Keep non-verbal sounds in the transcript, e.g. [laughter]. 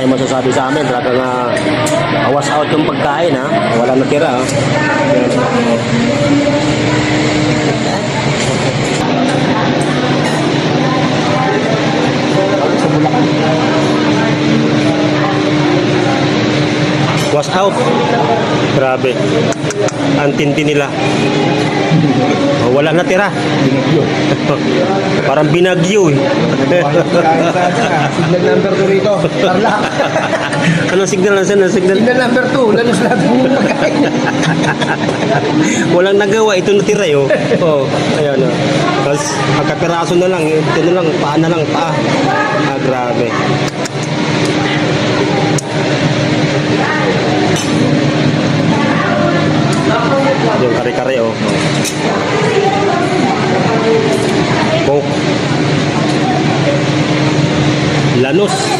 kayong masasabi sa amin. Talagang uh, awas out yung pagkain ha. Wala natira ha. Bulacan. Was out. Grabe. Ang tindi nila wala na tira. [laughs] Parang binagyo eh. signal number 2 rito. Tarlac. [laughs] Anong signal na sana? Signal? Signal number 2. Lalos lahat mo pagkain. [laughs] Walang nagawa. Ito natira eh. Oh. oh. Ayan oh. Tapos pagkapiraso na lang. Ito na lang. Paa na lang. Paa. Ah, grabe. Yung kare-kare oh. la losa.